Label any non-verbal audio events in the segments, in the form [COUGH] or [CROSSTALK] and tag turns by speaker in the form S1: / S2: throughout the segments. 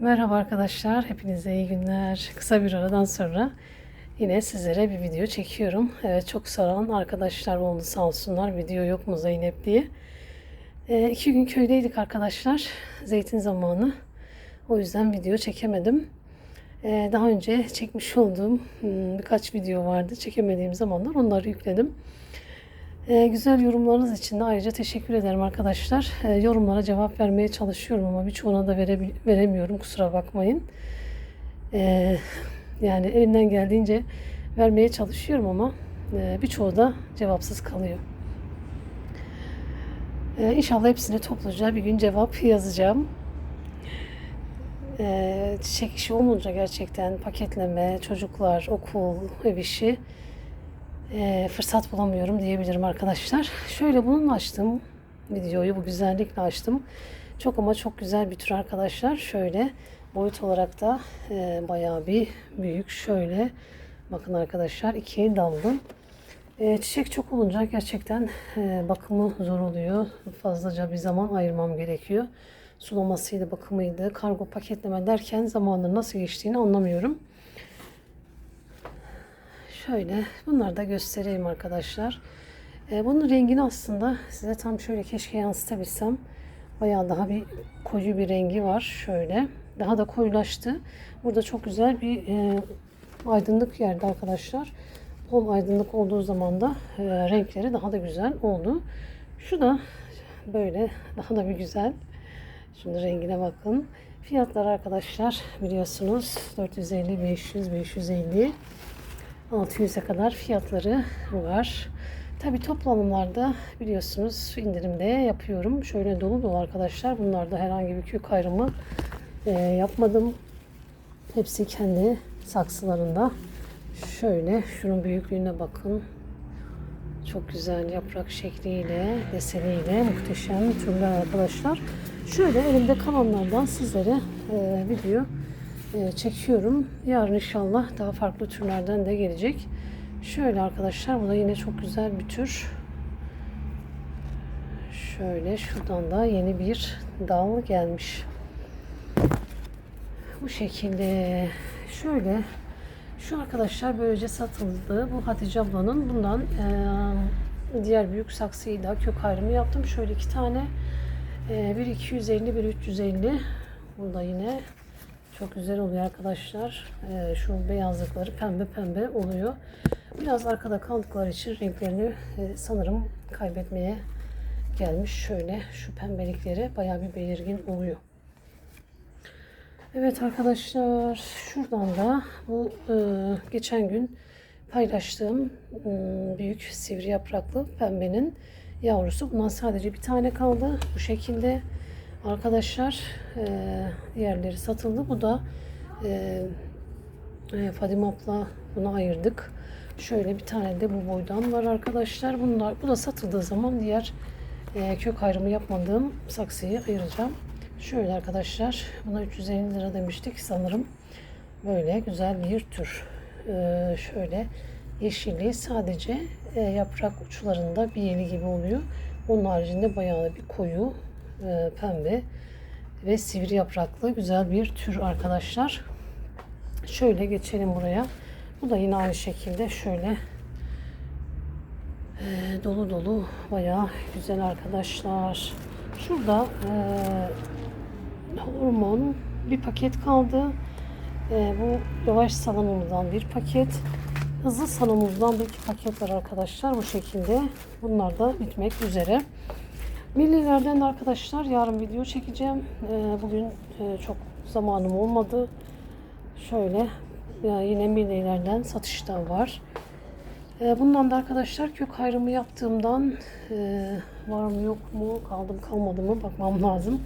S1: Merhaba arkadaşlar, hepinize iyi günler. Kısa bir aradan sonra yine sizlere bir video çekiyorum. Evet çok soran arkadaşlar oldu sağ olsunlar video yok mu Zeynep diye. Ee, iki gün köydeydik arkadaşlar, zeytin zamanı. O yüzden video çekemedim. Ee, daha önce çekmiş olduğum hmm, birkaç video vardı. Çekemediğim zamanlar onları yükledim. Ee, güzel yorumlarınız için de ayrıca teşekkür ederim arkadaşlar. Ee, yorumlara cevap vermeye çalışıyorum ama birçoğuna da verebil- veremiyorum kusura bakmayın. Ee, yani elimden geldiğince vermeye çalışıyorum ama e, birçoğu da cevapsız kalıyor. Ee, inşallah hepsine topluca bir gün cevap yazacağım. Ee, çiçek işi olunca gerçekten paketleme, çocuklar, okul, ev işi e, fırsat bulamıyorum diyebilirim arkadaşlar. Şöyle bununla açtım videoyu bu güzellikle açtım. Çok ama çok güzel bir tür arkadaşlar. Şöyle boyut olarak da e, bayağı bir büyük. Şöyle bakın arkadaşlar ikiye daldı. E, çiçek çok olunca gerçekten e, bakımı zor oluyor. Fazlaca bir zaman ayırmam gerekiyor. Sulamasıydı, bakımıydı, kargo paketleme derken zamanın nasıl geçtiğini anlamıyorum. Şöyle bunları da göstereyim arkadaşlar. Ee, bunun rengini aslında size tam şöyle keşke yansıtabilsem. Bayağı daha bir koyu bir rengi var. Şöyle. Daha da koyulaştı. Burada çok güzel bir e, aydınlık yerde arkadaşlar. Bol aydınlık olduğu zaman da e, renkleri daha da güzel oldu. Şu da böyle daha da bir güzel. Şimdi rengine bakın. Fiyatlar arkadaşlar biliyorsunuz 450, 500, 550 600'e kadar fiyatları var. Tabi toplamlarda biliyorsunuz indirimde yapıyorum. Şöyle dolu dolu arkadaşlar. Bunlarda herhangi bir kök ayrımı e, yapmadım. Hepsi kendi saksılarında. Şöyle şunun büyüklüğüne bakın. Çok güzel yaprak şekliyle, deseniyle muhteşem türler arkadaşlar. Şöyle elimde kalanlardan sizlere e, video çekiyorum. Yarın inşallah daha farklı türlerden de gelecek. Şöyle arkadaşlar bu da yine çok güzel bir tür. Şöyle şuradan da yeni bir dal gelmiş. Bu şekilde şöyle şu arkadaşlar böylece satıldı. Bu Hatice ablanın bundan e, diğer büyük saksıyı da kök ayrımı yaptım. Şöyle iki tane e, bir 250 bir 350 Bunda yine çok güzel oluyor arkadaşlar. Ee, şu beyazlıkları pembe pembe oluyor. Biraz arkada kaldıkları için renklerini e, sanırım kaybetmeye gelmiş. Şöyle şu pembelikleri bayağı bir belirgin oluyor. Evet arkadaşlar şuradan da bu e, geçen gün paylaştığım e, büyük sivri yapraklı pembenin yavrusu. Bundan sadece bir tane kaldı. Bu şekilde arkadaşlar e, diğerleri satıldı. Bu da e, e, Fadime abla bunu ayırdık. Şöyle bir tane de bu boydan var arkadaşlar. Bunlar bu da satıldığı zaman diğer e, kök ayrımı yapmadığım saksıyı ayıracağım. Şöyle arkadaşlar buna 350 lira demiştik sanırım. Böyle güzel bir tür. E, şöyle yeşilliği sadece e, yaprak uçlarında bir yeni gibi oluyor. Onun haricinde bayağı bir koyu e, pembe ve sivri yapraklı güzel bir tür arkadaşlar. Şöyle geçelim buraya. Bu da yine aynı şekilde şöyle e, dolu dolu bayağı güzel arkadaşlar. Şurada e, hormon bir paket kaldı. E, bu yavaş salonumuzdan bir paket. Hızlı salonumuzdan bir iki paket var arkadaşlar bu şekilde. Bunlar da bitmek üzere. Millilerden de arkadaşlar yarın video çekeceğim. Ee, bugün e, çok zamanım olmadı. Şöyle ya yine millilerden satışta var. Ee, bundan da arkadaşlar kök ayrımı yaptığımdan e, var mı yok mu kaldım kalmadı mı bakmam lazım.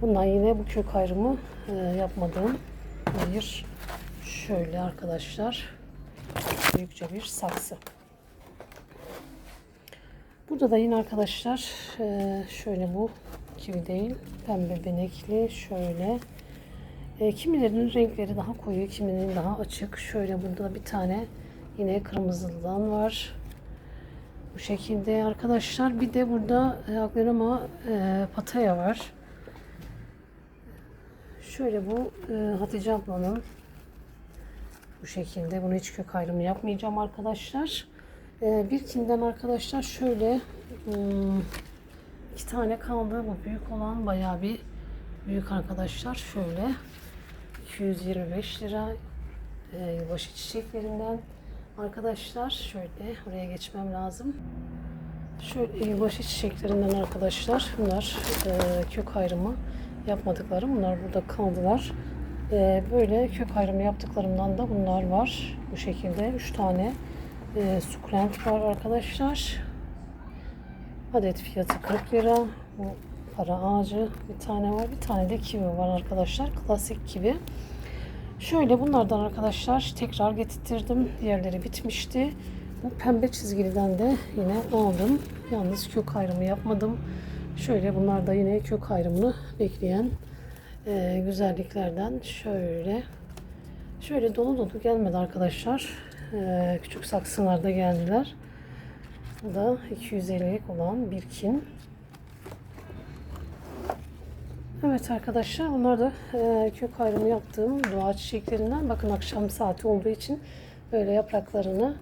S1: Bundan yine bu kök ayrımı e, yapmadığım bir şöyle arkadaşlar büyükçe bir saksı. Burada da yine arkadaşlar e, şöyle bu kivi değil pembe benekli şöyle. E, kimilerinin renkleri daha koyu kiminin daha açık. Şöyle burada bir tane yine kırmızıdan var. Bu şekilde arkadaşlar. Bir de burada e, aklarama e, pataya var. Şöyle bu Hatice ablanın bu şekilde. Bunu hiç kök ayrımı yapmayacağım arkadaşlar. E, bir kinden arkadaşlar şöyle hmm, iki tane kaldı. Bu büyük olan bayağı bir büyük arkadaşlar. Şöyle 225 lira e, yılbaşı çiçeklerinden arkadaşlar. Şöyle oraya geçmem lazım. Şöyle yılbaşı çiçeklerinden arkadaşlar. Bunlar e, kök ayrımı yapmadıklarım. Bunlar burada kaldılar. E, böyle kök ayrımı yaptıklarımdan da bunlar var. Bu şekilde 3 tane e, sukulent var arkadaşlar. Adet fiyatı 40 lira. Bu para ağacı bir tane var. Bir tane de kivi var arkadaşlar. Klasik kivi. Şöyle bunlardan arkadaşlar tekrar getirttirdim. Diğerleri bitmişti. Bu pembe çizgiliden de yine aldım. Yalnız kök ayrımı yapmadım. Şöyle bunlar da yine kök ayrımını bekleyen e, güzelliklerden. Şöyle şöyle dolu dolu gelmedi arkadaşlar. E, küçük saksılarda geldiler. Bu da 250'lik olan birkin. Evet arkadaşlar bunlar da e, kök ayrımı yaptığım doğa çiçeklerinden. Bakın akşam saati olduğu için böyle yapraklarını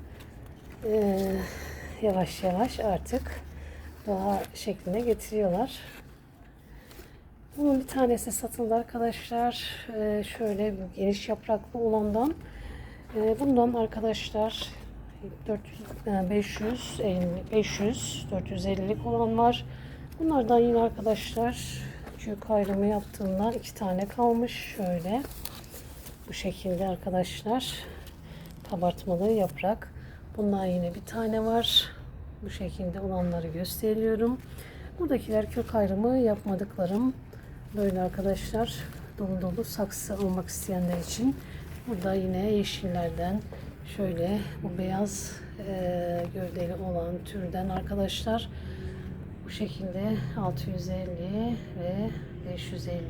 S1: e, yavaş yavaş artık doğa şekline getiriyorlar. Bunun bir tanesi satıldı arkadaşlar. E, şöyle geniş yapraklı olandan. E, bundan arkadaşlar 400, e, 500, 500, 450'lik olan var. Bunlardan yine arkadaşlar kök ayrımı yaptığımdan iki tane kalmış. Şöyle bu şekilde arkadaşlar kabartmalı yaprak. Bundan yine bir tane var. Bu şekilde olanları gösteriyorum. Buradakiler kök ayrımı yapmadıklarım. Böyle arkadaşlar dolu dolu saksı almak isteyenler için. Burada yine yeşillerden şöyle bu beyaz e, gövdeli olan türden arkadaşlar bu şekilde 650 ve 550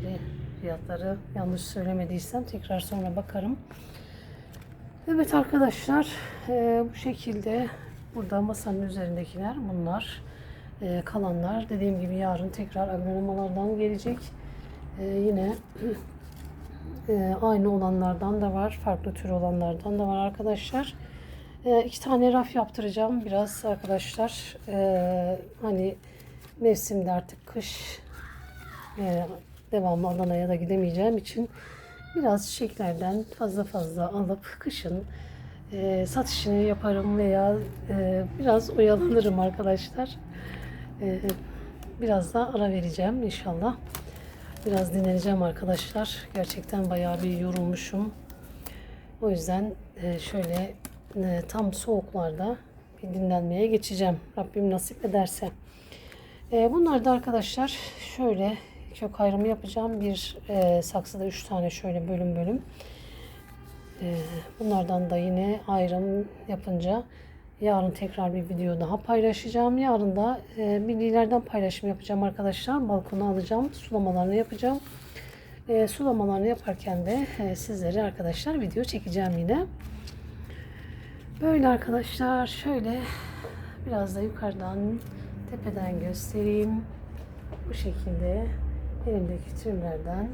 S1: fiyatları yanlış söylemediysem tekrar sonra bakarım. Evet arkadaşlar e, bu şekilde burada masanın üzerindekiler bunlar. E, kalanlar dediğim gibi yarın tekrar agronomalardan gelecek. E, yine [CLEARS THROAT] e, aynı olanlardan da var. Farklı tür olanlardan da var arkadaşlar. E, iki tane raf yaptıracağım. Biraz arkadaşlar e, hani mevsimde artık kış e, devamlı Adana'ya da gidemeyeceğim için biraz çiçeklerden fazla fazla alıp kışın e, satışını yaparım veya e, biraz oyalanırım arkadaşlar. E, biraz da ara vereceğim inşallah. Biraz dinleneceğim arkadaşlar. Gerçekten bayağı bir yorulmuşum. O yüzden e, şöyle e, tam soğuklarda bir dinlenmeye geçeceğim. Rabbim nasip ederse. E, bunlar da arkadaşlar şöyle kök ayrımı yapacağım. Bir saksıda 3 tane şöyle bölüm bölüm. Bunlardan da yine ayrım yapınca yarın tekrar bir video daha paylaşacağım. Yarın da e, millilerden paylaşım yapacağım arkadaşlar. Balkona alacağım. Sulamalarını yapacağım. E, sulamalarını yaparken de e, sizlere arkadaşlar video çekeceğim yine. Böyle arkadaşlar şöyle biraz da yukarıdan tepeden göstereyim. Bu şekilde elimdeki tümlerden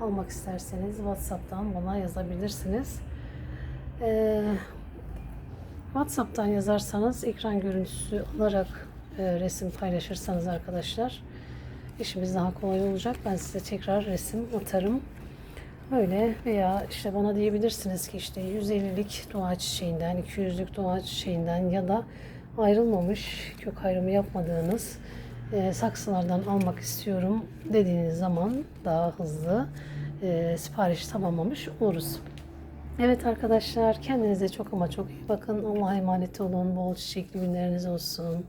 S1: almak isterseniz WhatsApp'tan bana yazabilirsiniz. Ee, WhatsApp'tan yazarsanız ekran görüntüsü alarak e, resim paylaşırsanız arkadaşlar işimiz daha kolay olacak. Ben size tekrar resim atarım. Böyle veya işte bana diyebilirsiniz ki işte 150'lik doğa çiçeğinden, 200'lük doğa çiçeğinden ya da ayrılmamış, kök ayrımı yapmadığınız e, saksılardan almak istiyorum dediğiniz zaman daha hızlı e, sipariş tamamlamış oluruz. Evet arkadaşlar kendinize çok ama çok iyi bakın. Allah'a emanet olun. Bol çiçekli günleriniz olsun.